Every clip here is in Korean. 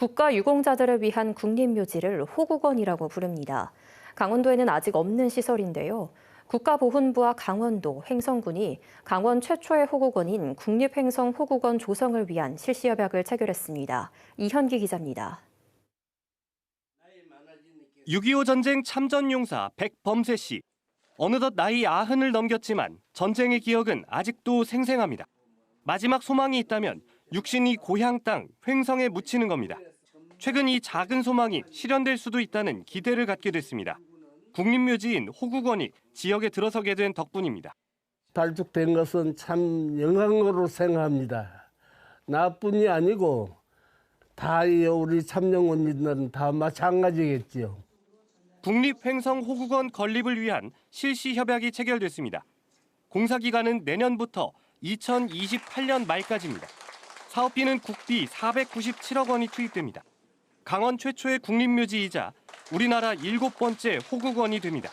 국가 유공자들을 위한 국립묘지를 호국원이라고 부릅니다. 강원도에는 아직 없는 시설인데요. 국가보훈부와 강원도, 횡성군이 강원 최초의 호국원인 국립횡성호국원 조성을 위한 실시협약을 체결했습니다. 이현기 기자입니다. 6.25 전쟁 참전용사 백범세 씨. 어느덧 나이 아흔을 넘겼지만 전쟁의 기억은 아직도 생생합니다. 마지막 소망이 있다면 육신이 고향 땅 횡성에 묻히는 겁니다. 최근 이 작은 소망이 실현될 수도 있다는 기대를 갖게 됐습니다. 국립묘지인 호국원이 지역에 들어서게 된 덕분입니다. 발족된 것은 참 영광으로 생각합니다. 나뿐이 아니고 다이 우리 참영원인들은 다 마찬가지겠지요. 국립횡성호국원 건립을 위한 실시 협약이 체결됐습니다. 공사 기간은 내년부터 2028년 말까지입니다. 사업비는 국비 497억 원이 투입됩니다. 강원 최초의 국립묘지이자 우리나라 일곱 번째 호국원이 됩니다.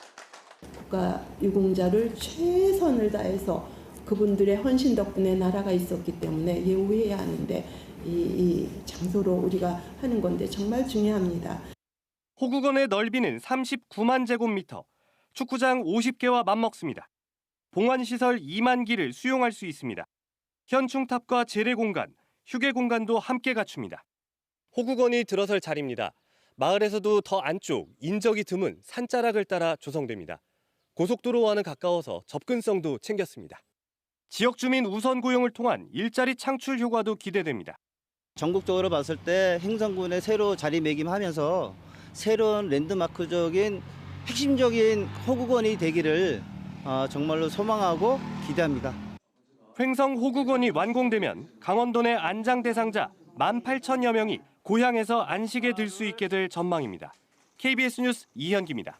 국가 유공자를 최선을 다해서 그분들의 헌신 덕분에 나라가 있었기 때문에 예우해야 하는데 이, 이 장소로 우리가 하는 건데 정말 중요합니다. 호국원의 넓이는 39만 제곱미터, 축구장 50개와 맞먹습니다. 봉안시설 2만 기를 수용할 수 있습니다. 현충탑과 재래 공간, 휴게 공간도 함께 갖춥니다. 호국원이 들어설 자리입니다. 마을에서도 더 안쪽, 인적이 드문 산자락을 따라 조성됩니다. 고속도로와는 가까워서 접근성도 챙겼습니다. 지역 주민 우선 고용을 통한 일자리 창출 효과도 기대됩니다. 전국적으로 봤을 때 행성군에 새로 자리매김하면서 새로운 랜드마크적인 핵심적인 호국원이 되기를 어, 정말로 소망하고 기대합니다. 횡성 호국원이 완공되면 강원도 내 안장 대상자 18,000여 명이 고향에서 안식에 들 수 있게 될 전망입니다. KBS 뉴스 이현기입니다.